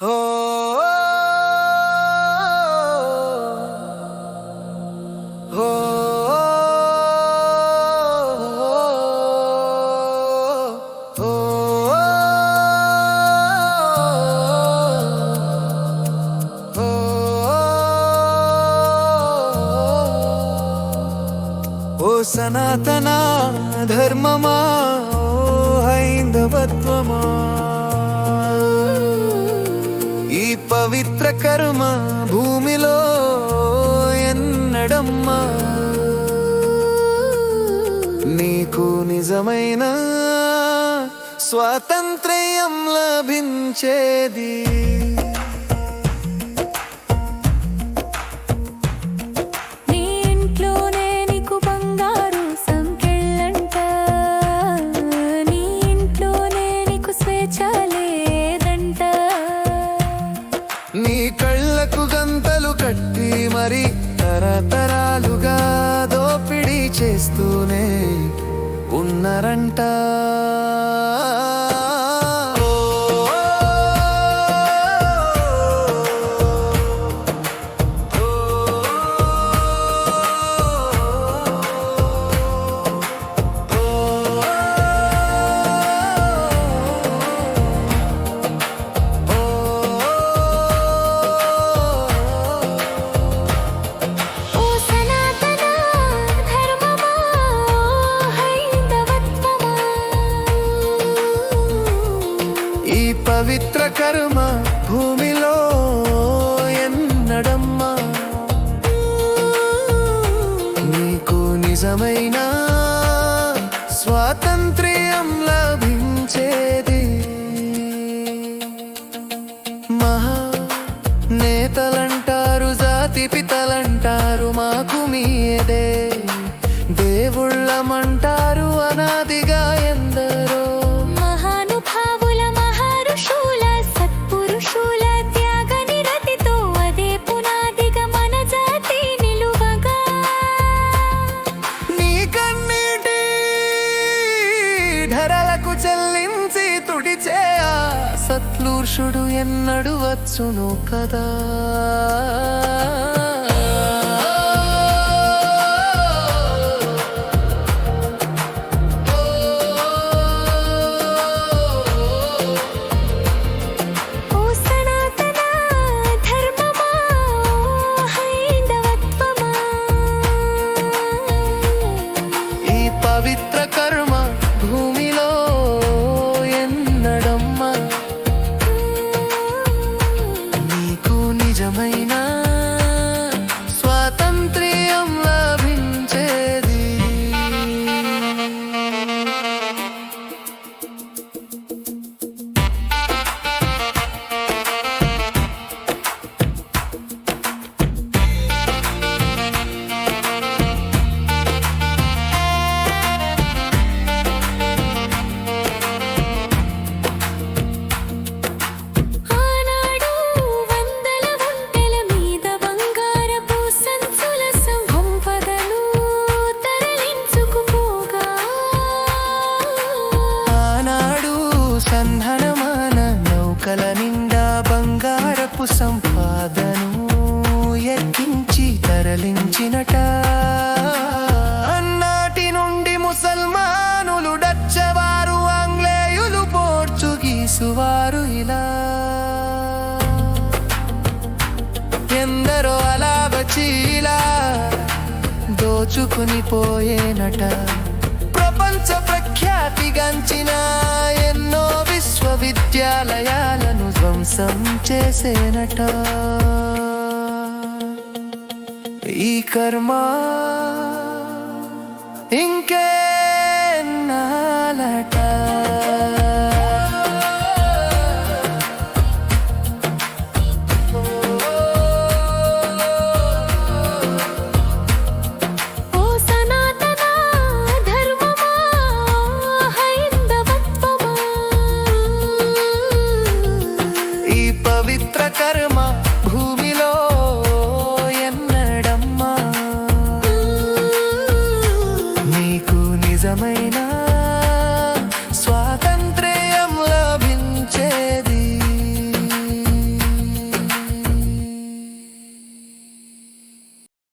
ఓ ఓ ఓ ఓ సనాతన ధర్మమా ఓ హైందవత్వమా పవిత్ర భూమిలో ఎన్నడమ్మా? నీకు నిజమైన స్వాతంత్ర్యం లభించేది. ఉన్నారంట. పవిత్ర కర్మ భూమిలో ఎన్నడమ్మా? నీకు నిజమైన స్వాతంత్ర్యం లభించేది మహా నేతలంటారు జాతి పితలంటారు మాకు మీదే సత్లూర్షుడు ఎన్నడు వచ్చును కదా. నిజమైన బంధనమాన నౌకల నిండా బంగారపు సంపాదను ఎక్కించి తరలించినట. అన్నాటి నుండి ముసల్మానులు డచ్చవారు ఆంగ్లేయులు పోర్చుగీసువారు ఇలా. ఎందరో అలా బచీలా దోచుకుని పోయేనట. ప్రపంచ ప్రఖ్యాతిగాంచిన ఎన్నో విశ్వవిద్యాలయాలను ధ్వంసం చేసేనట ఈ కర్మ ఇంకే karma